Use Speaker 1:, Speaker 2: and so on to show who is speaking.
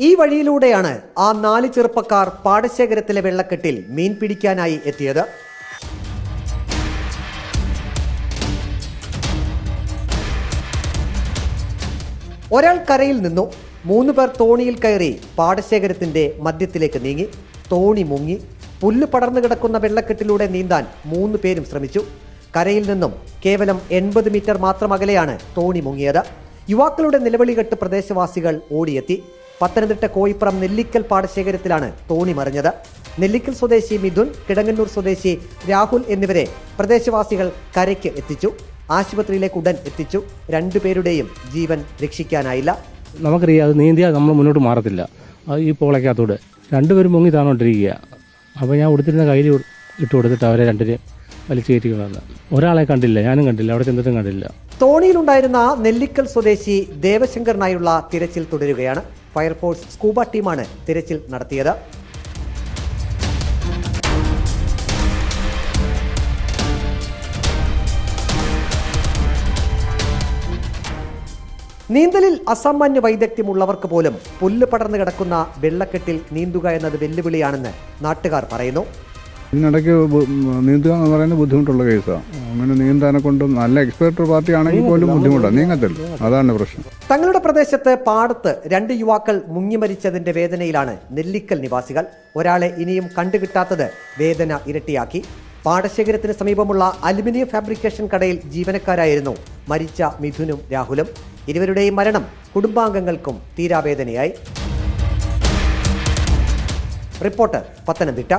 Speaker 1: ഈ വഴിയിലൂടെയാണ് ആ നാല് ചെറുപ്പക്കാർ പാടശേഖരത്തിലെ വെള്ളക്കെട്ടിൽ മീൻ പിടിക്കാനായി എത്തിയത്. ഒരാൾ കരയിൽ നിന്നു. മൂന്ന് പേർ തോണിയിൽ കയറി പാടശേഖരത്തിന്റെ മധ്യത്തിലേക്ക് നീങ്ങി. തോണി മുങ്ങി. പുല്ല് പടർന്നു കിടക്കുന്ന വെള്ളക്കെട്ടിലൂടെ നീന്താൻ മൂന്ന് പേരും ശ്രമിച്ചു. കരയിൽ നിന്നും കേവലം എൺപത് മീറ്റർ മാത്രം അകലെയാണ് തോണി മുങ്ങിയത്. യുവാക്കളുടെ നിലവിളി കേട്ട് പ്രദേശവാസികൾ ഓടിയെത്തി. പത്തനംതിട്ട കോയിപ്പുറം നെല്ലിക്കൽ പാടശേഖരത്തിലാണ് തോണി മറിഞ്ഞത്. നെല്ലിക്കൽ സ്വദേശി മിഥുൻ കിടങ്ങന്നൂർ സ്വദേശി രാഹുൽ എന്നിവരെ പ്രദേശവാസികൾ കരയ്ക്ക് എത്തിച്ചു. ആശുപത്രിയിലേക്ക് ഉടൻ എത്തിച്ചു. രണ്ടുപേരുടെയും ജീവൻ രക്ഷിക്കാനായില്ല.
Speaker 2: നമുക്കറിയാം അത് നീന്തിയാൽ നമ്മൾ മുന്നോട്ട് മാറത്തില്ല. ഈ പോളയ്ക്കകത്തൂടെ. രണ്ടുപേരും മുങ്ങി താണോണ്ടിരിക്കുക. അപ്പോൾ ഞാൻ ഉടുത്തിരുന്ന കയ്യിൽ ഇട്ട് കൊടുത്തിട്ട് അവരെ രണ്ടിനെ വലിച്ചു വന്നത് ഒരാളെ കണ്ടില്ല ഞാനും കണ്ടില്ല അവിടെ ചെന്നിട്ടും കണ്ടില്ല.
Speaker 1: തോണിയിലുണ്ടായിരുന്ന നെല്ലിക്കൽ സ്വദേശി ദേവശങ്കറിനായുള്ള തിരച്ചിൽ തുടരുകയാണ്. ഫയർഫോഴ്സ് സ്കൂബ ടീമാണ് തിരച്ചിൽ നടത്തിയത്. നീന്തലിൽ അസാമാന്യ വൈദഗ്ധ്യമുള്ളവർക്ക് പോലും പുല്ല് പടർന്നു കിടക്കുന്ന വെള്ളക്കെട്ടിൽ നീന്തുക എന്നത് വെല്ലുവിളിയാണെന്ന് നാട്ടുകാർ പറയുന്നു.
Speaker 3: ഇതിനിടയ്ക്ക് നീന്തുക എന്ന് പറയുന്നത് ബുദ്ധിമുട്ടുള്ള കേസാണ് അങ്ങനെ നീന്താനെ കൊണ്ട് നല്ല എക്സ്പേർട്ട് പാർട്ടി ആണെങ്കിൽ പോലും ബുദ്ധിമുട്ടാണ് നീങ്ങത്തില്ല. അതാണ് പ്രശ്നം.
Speaker 1: തങ്ങളുടെ പ്രദേശത്ത് പാടത്ത് രണ്ട് യുവാക്കൾ മുങ്ങിമരിച്ചതിന്റെ വേദനയിലാണ് നെല്ലിക്കൽ നിവാസികൾ. ഒരാളെ ഇനിയും കണ്ടുകിട്ടാത്തത് വേദന ഇരട്ടിയാക്കി. പാടശേഖരത്തിന് സമീപമുള്ള അലുമിനിയം ഫാബ്രിക്കേഷൻ കടയിൽ ജീവനക്കാരായിരുന്നു മരിച്ച മിഥുനും രാഹുലും. ഇരുവരുടെയും മരണം കുടുംബാംഗങ്ങൾക്കും തീരാവേദനയായി. റിപ്പോർട്ടർ പത്തനംതിട്ട.